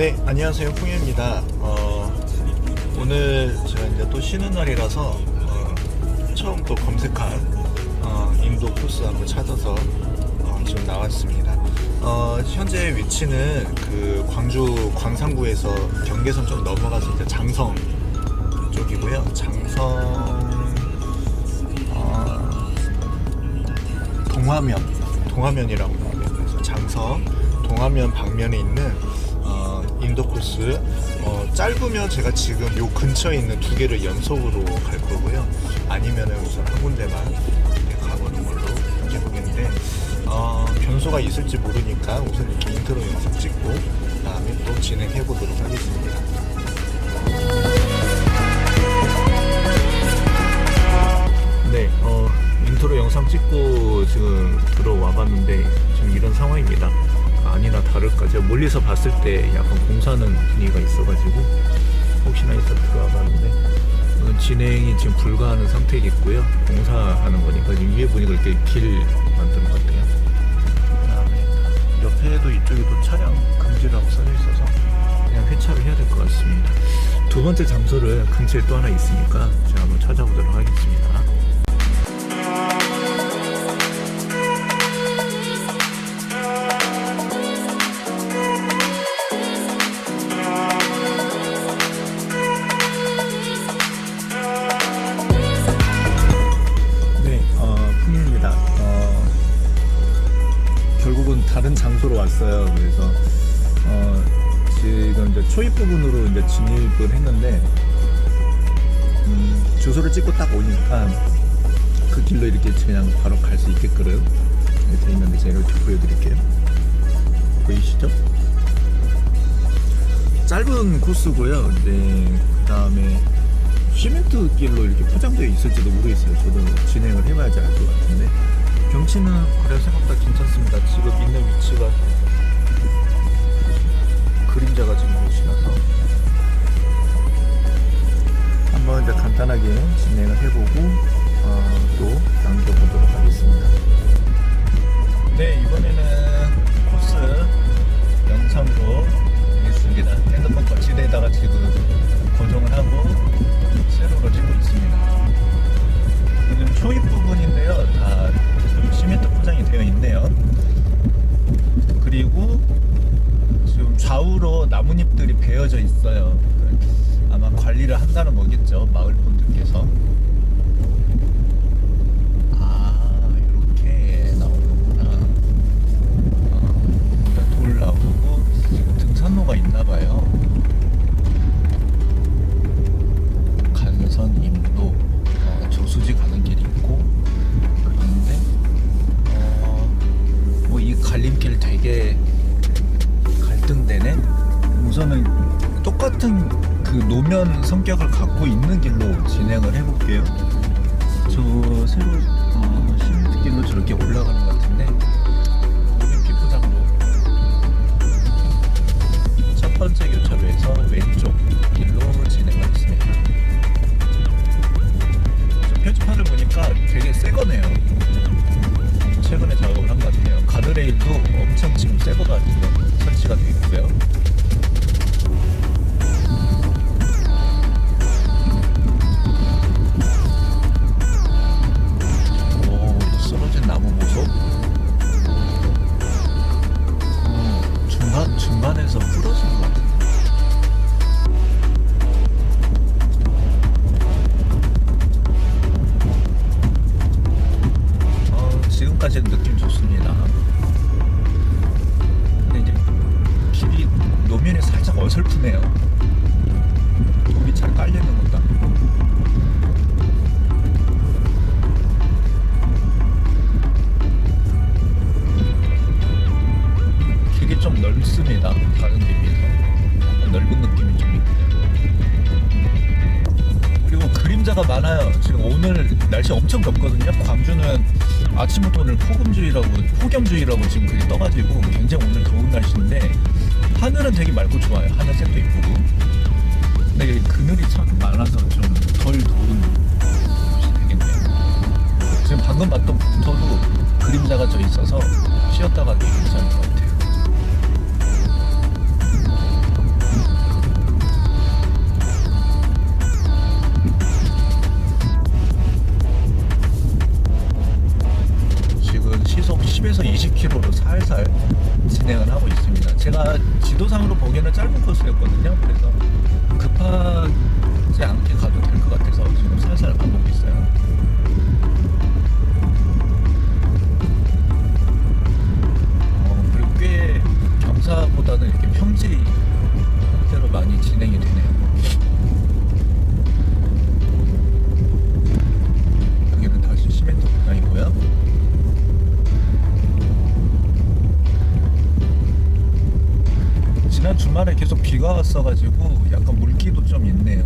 네, 안녕하세요. 풍입니다. 어, 오늘 제가 이제 또 쉬는 날이라서 어, 처음 또 검색한 어, 인도 코스 한번 찾아서 어, 지금 나왔습니다. 어, 현재 위치는 그 광주 광산구에서 경계선 좀 넘어가서 이제 장성 쪽이고요. 장성 어, 동화면, 동화면이라고. 그래서 장성, 동화면 방면에 있는 어, 인도 코스. 어, 짧으면 제가 지금 요 근처에 있는 두 개를 연속으로 갈 거고요. 아니면은 우선 한 군데만 가보는 걸로 해보겠는데, 어, 변수가 있을지 모르니까 우선 이렇게 인트로 영상 찍고, 다음에 또 진행해 보도록 하겠습니다. 네, 어, 인트로 영상 찍고 지금 들어와 봤는데 지금 이런 상황입니다. 아니나 다를까 제가 멀리서 봤을 때 약간 공사하는 분위기가 있어가지고 혹시나 해서 들어와 봤는데 어, 진행이 지금 불가하는 상태겠고요. 공사하는 거니까 지금 위에 보니까 이렇게 길 만드는 것 같아요. 그다음에 옆에도 이쪽에도 차량 금지라고 써져 있어서 그냥 회차를 해야 될 것 같습니다. 두 번째 장소를 근처에 또 하나 있으니까 제가 한번 찾아보도록 하겠습니다. 부분으로 이제 진입을 했는데 음, 주소를 찍고 딱 오니까 그 길로 이렇게 그냥 바로 갈 수 있게끔 돼 있는데 제가 이렇게 보여드릴게요. 보이시죠? 짧은 코스고요. 네, 그 다음에 시멘트 길로 이렇게 포장되어 있을지도 모르겠어요. 저도 진행을 해봐야지 알 것 같은데 경치는 그래 생각보다 괜찮습니다. 지금 있는 위치가 그림자가 지금 이제 간단하게 진행을 해보고 어, 또 남겨보도록 하겠습니다. 네 이번에는 그 노면 성격을 갖고 있는 길로 진행을 해볼게요. 저 새로 어, 시멘트 길로 저렇게 올라가는 것 같은데 여기 비포장로 첫 번째 교차로에서 왼쪽 길로 진행하겠습니다. 저 표지판을 보니까 되게 새 거네요. 최근에 작업을 한 것 같아요. 가드레일도 엄청 지금 새 거가 지금 설치가 되어 있고요. 그림자가 많아요. 지금 오늘 날씨 엄청 덥거든요. 광주는 아침부터 오늘 폭음주의라고 폭염주의라고 지금 그게 떠가지고 굉장히 오늘 더운 날씨인데 하늘은 되게 맑고 좋아요. 하늘색도 이쁘고. 근데 그늘이 참 많아서 좀 덜 더운 곳이 되겠네요. 지금 방금 봤던 부터도 그림자가 져 있어서 쉬었다 가기 괜찮을 것 같아요. 10에서 20km로 살살 진행을 하고 있습니다. 제가 지도상으로 보기에는 짧은 코스였거든요. 그래서 급하지 않게 가도 될 것 같아서 지금 살살 가보고 있어요. 어, 그리고 꽤 경사보다는 이렇게 평지 형태로 많이 진행이 되네요. 비가 왔어가지고 약간 물기도 좀 있네요.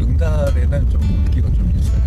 응달에는 좀 물기가 좀 있어요.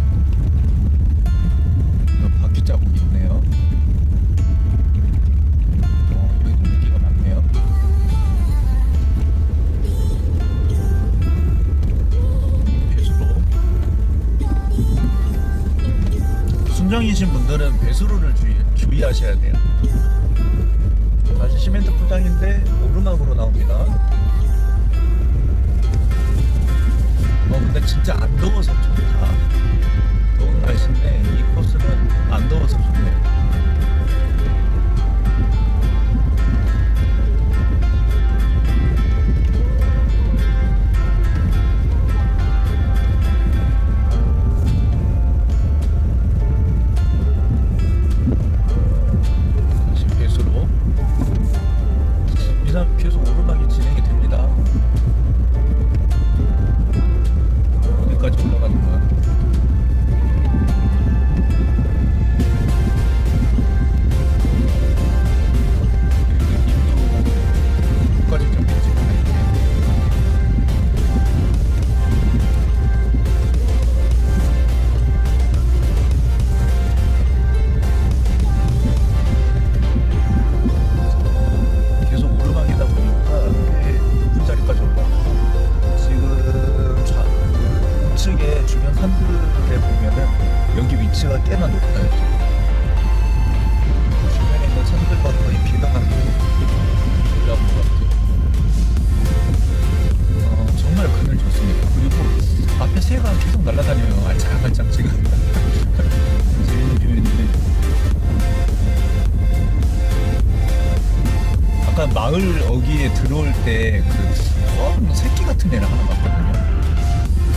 들어올 때그 새끼 같은 애를 하나 봤거든요.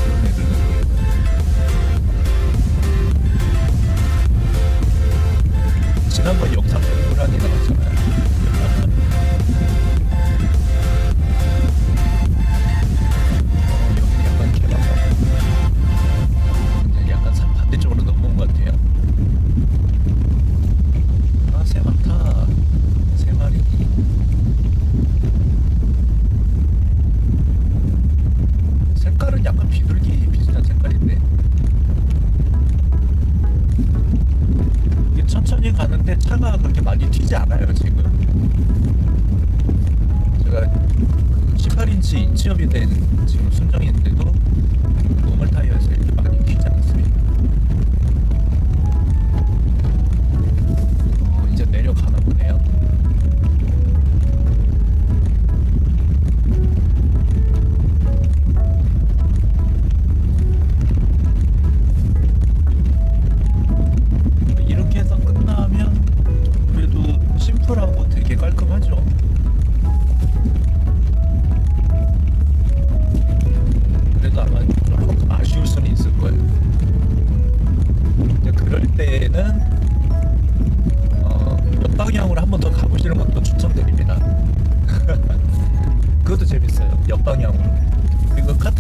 그런 애들도. 지난번 영상에 고라니 나왔잖아요.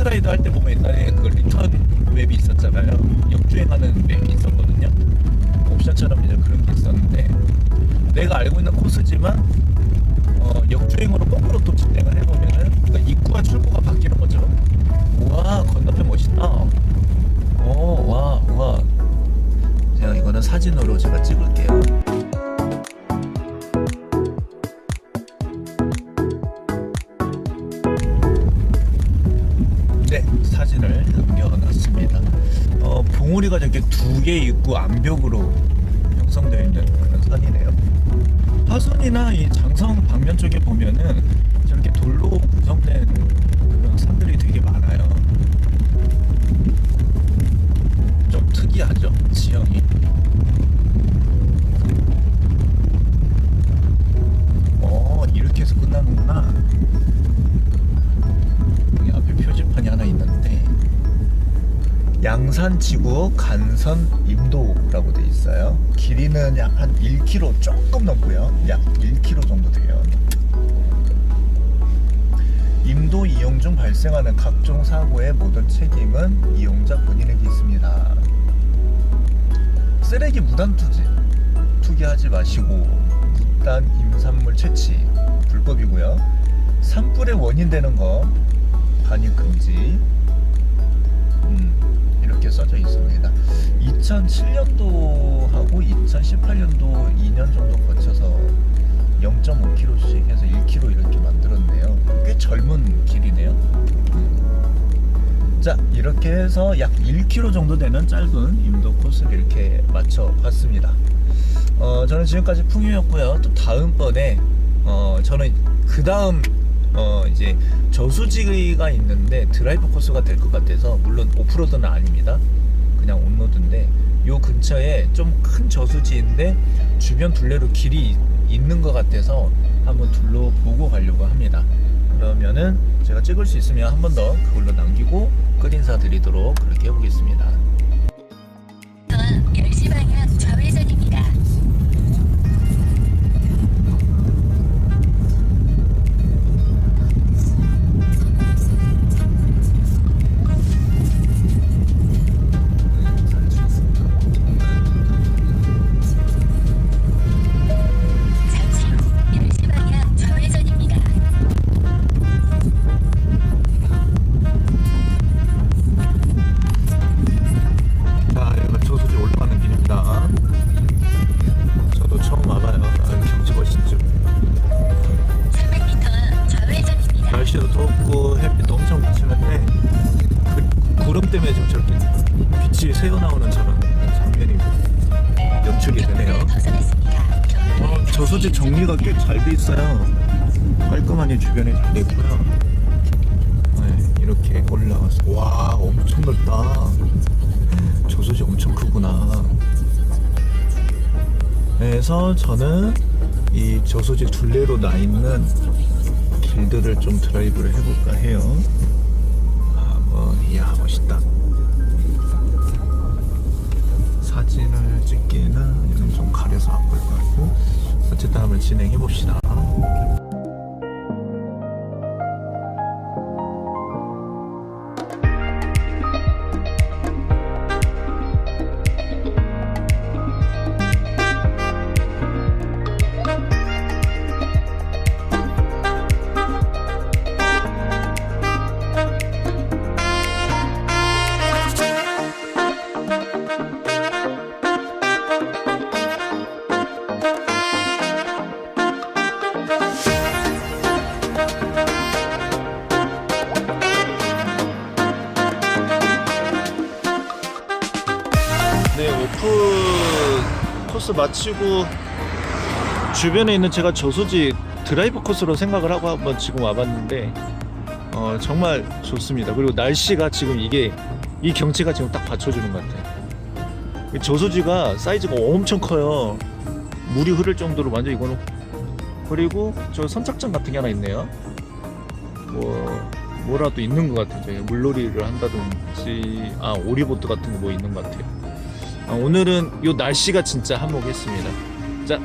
카트라이더 할때 보면 옛날에 그 리턴 웹이 있었잖아요. 역주행하는 맵이 있었거든요. 옵션처럼 이제 그런 게 있었는데 내가 알고 있는 코스지만 어, 역주행으로 거꾸로 또 진행을 해보면은 그러니까 입구와 출구가 바뀌는 거죠. 우와 건너편 멋있다. 오, 와, 와. 제가 이거는 사진으로 제가 찍을게요. 두개 있고 암벽으로 형성되어 있는 그런 산이네요. 화순이나 이 장성 방면 쪽에 양산지구 간선 임도라고 돼 있어요. 길이는 약 한 1km 조금 넘고요. 약 1km 정도 돼요. 임도 이용 중 발생하는 각종 사고의 모든 책임은 이용자 본인에게 있습니다. 쓰레기 무단 투기 투기하지 마시고 무단 임산물 채취 불법이고요. 산불의 원인 되는 거 반입 금지. 음, 써져 있습니다. 2007년도하고 2018년도 2년 정도 거쳐서 0.5km씩 해서 1km 이렇게 만들었네요. 꽤 젊은 길이네요. 음. 자, 이렇게 해서 약 1km 정도 되는 짧은 임도 코스를 이렇게 맞춰봤습니다. 어, 저는 지금까지 풍유였고요. 또 다음번에 어, 저는 그 다음 어, 이제 저수지가 있는데 드라이브 코스가 될 것 같아서 물론 오프로드는 아닙니다. 그냥 온로드인데 요 근처에 좀 큰 저수지인데 주변 둘레로 길이 있는 것 같아서 한번 둘러보고 가려고 합니다. 그러면은 제가 찍을 수 있으면 한 번 더 그걸로 남기고 끝 인사 드리도록 그렇게 해보겠습니다. 다음 10시 방향 정리가 꽤 잘 돼 있어요. 깔끔하니 주변에 잘돼 있고요. 네, 이렇게 올라가서 와 엄청 넓다. 저수지 엄청 크구나. 그래서 저는 이 저수지 둘레로 나 있는 길들을 좀 드라이브를 해볼까 해요. 아, 뭐, 이야 멋있다. 사진을 찍기에는 좀 가려서 안 볼 것 같고 어쨌든 한번 진행해 봅시다. 코스 마치고 주변에 있는 제가 저수지 드라이브 코스로 생각을 하고 한번 지금 와봤는데 어, 정말 좋습니다. 그리고 날씨가 지금 이게 이 경치가 지금 딱 받쳐주는 것 같아요. 이 저수지가 사이즈가 엄청 커요. 물이 흐를 정도로 완전 이거는 그리고 저 선착장 같은 게 하나 있네요. 뭐 뭐라도 있는 것 같아요. 물놀이를 한다든지 아 오리보트 같은 거 뭐 있는 것 같아요. 아, 오늘은 요 날씨가 진짜 한몫했습니다. 자,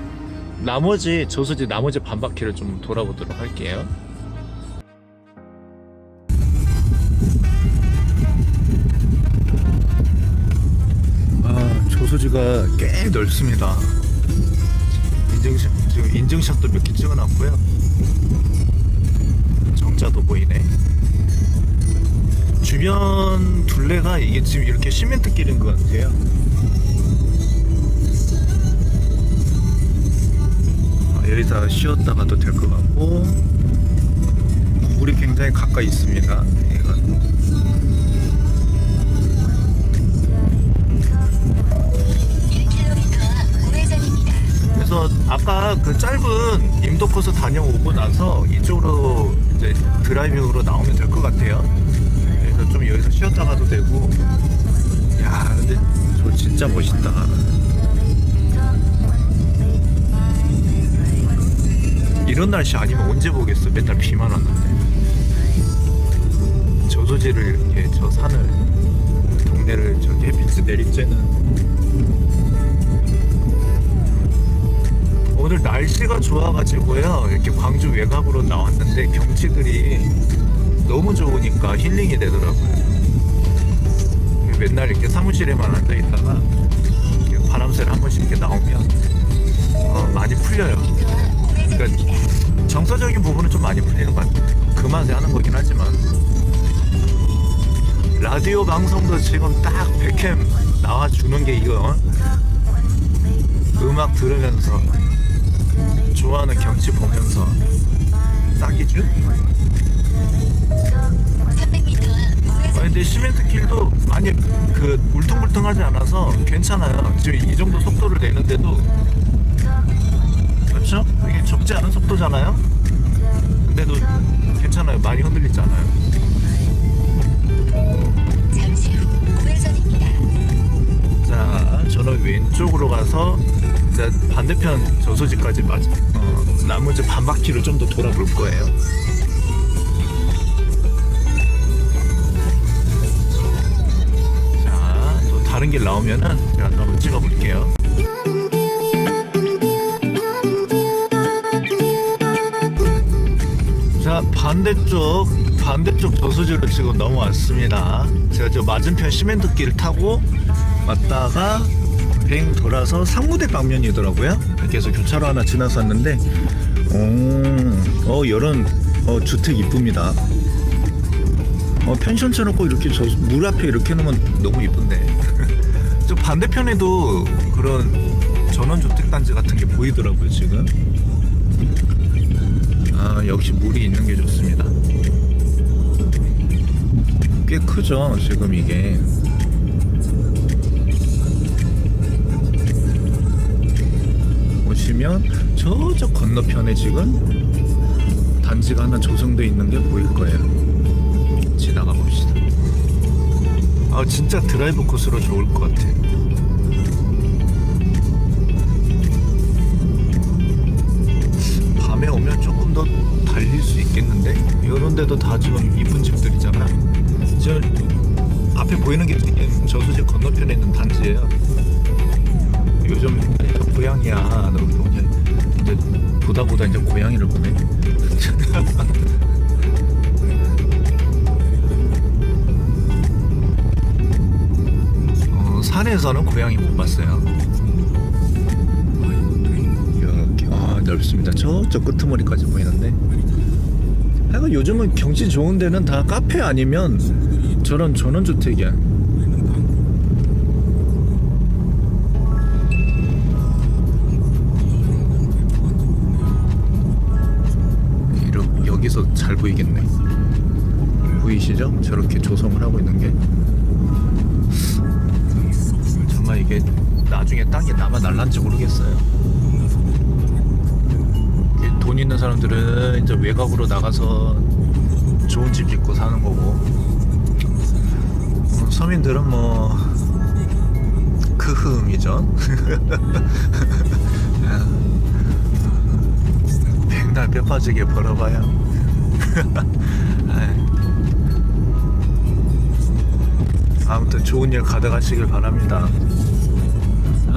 나머지 저수지 나머지 반 바퀴를 좀 돌아보도록 할게요. 아, 저수지가 꽤 넓습니다. 인증샷 지금 인증샷도 몇 개 찍어놨고요. 정자도 보이네. 주변 둘레가 이게 지금 이렇게 시멘트 길인 것 같아요. 여기서 쉬었다가도 될 것 같고 물이 굉장히 가까이 있습니다. 우회전입니다. 그래서 아까 그 짧은 임도 코스 다녀오고 나서 이쪽으로 이제 드라이빙으로 나오면 될 것 같아요. 그래서 좀 여기서 쉬었다 가도 되고. 야, 근데 저 진짜 멋있다. 이런 날씨 아니면 언제 보겠어? 맨날 비만 왔는데. 저수지를 이렇게 저 산을 동네 동네를 저기 햇빛이 내리쬐는 오늘 날씨가 좋아가지고요 이렇게 광주 외곽으로 나왔는데 경치들이 너무 좋으니까 힐링이 되더라고요 맨날 이렇게 사무실에만 앉아 있다가 이렇게 바람쐬를 한 번씩 이렇게 나오면 어, 많이 풀려요 그러니까 정서적인 부분은 좀 많이 풀리는 것 같아요. 그 맛에 하는 거긴 하지만. 라디오 방송도 지금 딱 백캠 나와주는 게 이거. 음악 들으면서 좋아하는 경치 보면서. 딱이죠? 300m 아 근데 시멘트 길도 많이 그 울퉁불퉁하지 않아서 괜찮아요. 지금 이 정도 속도를 내는데도? 적지 않은 속도잖아요 근데도 괜찮아요 많이 흔들리지 않아요 잠시 후 우회전입니다. 자, 저는 왼쪽으로 가서 이제 반대편 저수지까지 맞, 어, 나머지 반 바퀴를 좀 더 돌아볼 거예요. 자, 또 다른 길 나오면은 제가 또 한번 찍어볼게요. 자 반대쪽 반대쪽 저수지로 지금 넘어왔습니다. 제가 저 맞은편 시멘트 길을 타고 왔다가 뱅 돌아서 상무대 방면이더라고요. 그래서 교차로 하나 지나섰는데, 오, 어 이런 어, 주택 이쁩니다. 어, 펜션처럼 꼭 이렇게 저 물 앞에 이렇게 놓으면 너무 이쁜데. 저 반대편에도 그런 전원주택 단지 같은 게 보이더라고요 지금. 아 역시 물이 있는 게 좋습니다. 꽤 크죠 지금 이게. 보시면 저쪽 건너편에 지금 단지가 하나 조성되어 있는 게 보일 거예요. 지나가 봅시다. 아 진짜 드라이브 코스로 좋을 것 같아. 밤 수 있겠는데 이런 데도 다 지금 이쁜 집들이잖아. 저 앞에 보이는 게 저수지 건너편에 있는 단지예요. 요즘 다 고양이야. 너 이제, 보다 보다 이제 고양이를 보네. 어, 산에서는 고양이 못 봤어요. 아 넓습니다. 저저 끄트머리까지 보이는데. 하여간 요즘은 경치 좋은 데는 다 카페 아니면 저런 전원주택이야. 이러, 여기서 잘 보이겠네. 보이시죠? 저렇게 조성을 하고 있는 게 정말 이게 나중에 땅이 남아 날란지 모르겠어요. 돈 있는 사람들은 이제 외곽으로 나가서 좋은 집 짓고 사는 거고 어, 서민들은 뭐 크흠이죠. 백날 뼈 빠지게 벌어봐야. 아무튼 좋은 일 가득하시길 바랍니다.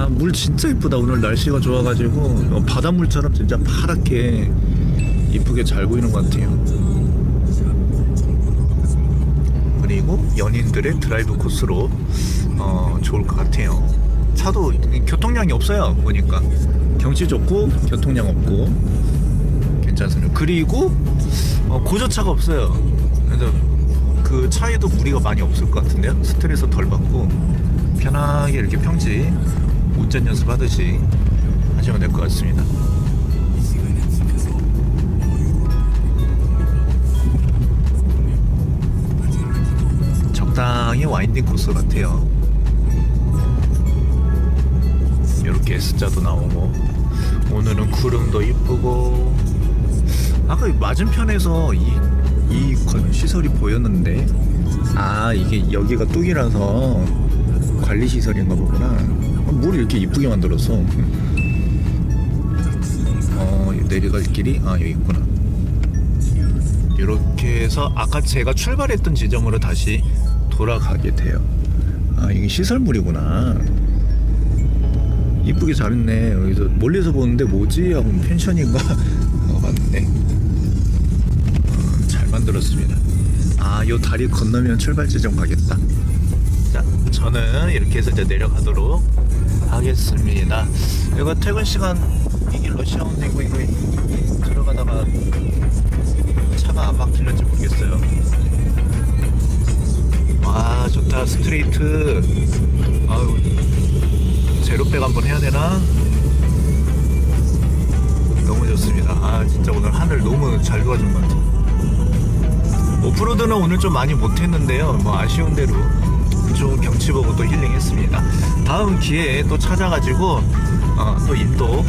아, 물 진짜 이쁘다. 오늘 날씨가 좋아가지고 어, 바닷물처럼 진짜 파랗게 이쁘게 잘 보이는 것 같아요. 그리고 연인들의 드라이브 코스로 어, 좋을 것 같아요. 차도 교통량이 없어요. 보니까 경치 좋고 교통량 없고 괜찮습니다. 그리고 어, 고저차가 없어요. 그래서 그 차에도 무리가 많이 없을 것 같은데요. 스트레스 덜 받고 편하게 이렇게 평지 운전 연습하듯이 하시면 될 것 같습니다. 적당히 와인딩 코스 같아요. 이렇게 S자도 나오고 오늘은 구름도 이쁘고 아까 이 맞은편에서 이, 이 건- 시설이 보였는데 아 이게 여기가 뚝이라서 관리 시설인가 보구나 아, 뭘 이렇게 이쁘게 만들었어 어 내려갈 길이 아 여기 있구나. 이렇게 해서 아까 제가 출발했던 지점으로 다시 돌아가게 돼요. 아 이게 시설물이구나. 이쁘게 잘했네. 여기서 멀리서 보는데 뭐지? 하고 펜션인가 어, 봤는데 어, 잘 만들었습니다. 아요 다리 건너면 출발 지점 가겠다. 자 저는 이렇게 해서 이제 내려가도록 하겠습니다 이거 퇴근 시간 이 길로 시험도 있고 이거 들어가다가 차가 안 막힐는지 모르겠어요 와 좋다 스트레이트 아유 제로백 한번 해야 되나? 너무 좋습니다. 아 진짜 오늘 하늘 너무 잘 도와준 것 같아요. 오프로드는 오늘 좀 많이 못했는데요. 뭐 아쉬운 대로 좀 경치 보고 또 힐링했습니다. 다음 기회에 또 찾아가지고 어, 또 인도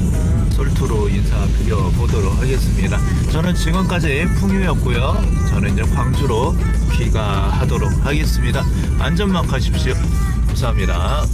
솔투로 인사 드려 보도록 하겠습니다. 저는 지금까지 풍유였고요. 저는 이제 광주로 귀가하도록 하겠습니다. 안전만 가십시오. 감사합니다.